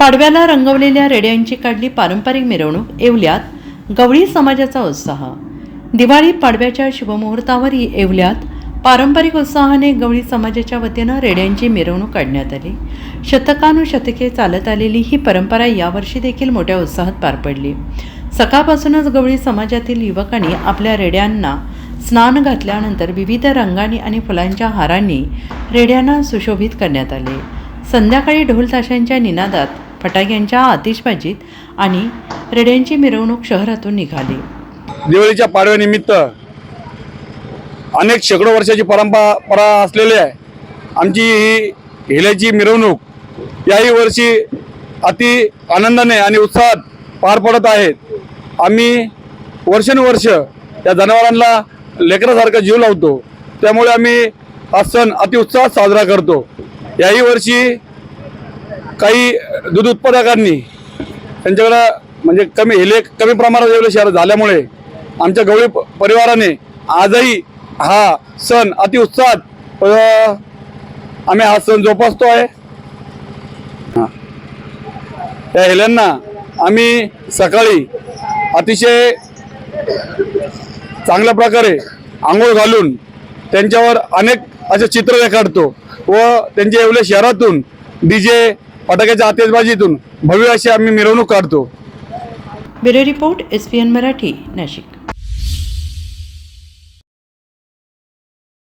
पाडव्याला रंगवलेल्या रेड्यांची काढली पारंपरिक मिरवणूक येवल्यात गवळी समाजाचा उत्साह. दिवाळी पाडव्याच्या शुभमुहूर्तावरही येवल्यात पारंपरिक उत्साहाने गवळी समाजाच्या वतीनं रेड्यांची मिरवणूक काढण्यात आली. शतकानुशतके चालत आलेली ही परंपरा यावर्षी देखील मोठ्या उत्साहात पार पडली. सकाळपासूनच गवळी समाजातील युवकांनी आपल्या रेड्यांना स्नान घातल्यानंतर विविध रंगांनी आणि फुलांच्या हारांनी रेड्यांना सुशोभित करण्यात आले. संध्याकाळी ढोलताशांच्या निनादात फटाक्यांच्या आतिषबाजीत आणि रेड्यांची मिरवणूक शहरातून निघाली. दिवाळीच्या पाडव्यानिमित्त अनेक शेकडो वर्षाची परंपरा असलेली आहे. आमची ही हिल्याची मिरवणूक याही वर्षी अति आनंदाने आणि उत्साहात पार पडत आहेत आम्ही वर्षानुवर्ष या जनावरांना लेकरासारखा जीव लावतो. त्यामुळे आम्ही हा सण अति उत्साहात साजरा करतो. याही वर्षी काही दूध उत्पादकांनी त्यांच्याकडं म्हणजे कमी हेले कमी प्रमाणात एवढे शहर झाल्यामुळे आमच्या गवळी प- परिवाराने आजही हा सण अति उत्साहात आम्ही हा सण जोपासतो आहे त्या हेल्यांना आम्ही सकाळी अतिशय चांगल्या प्रकारे आंघोळ घालून त्यांच्यावर अनेक असे चित्र काढतो व त्यांच्या एवढ्या शहरातून डी जे फटाक्याच्या आतिषबाजीतून भव्य अशी आम्ही मिरवणूक काढतो. Bureau report S P N Marathi Nashik.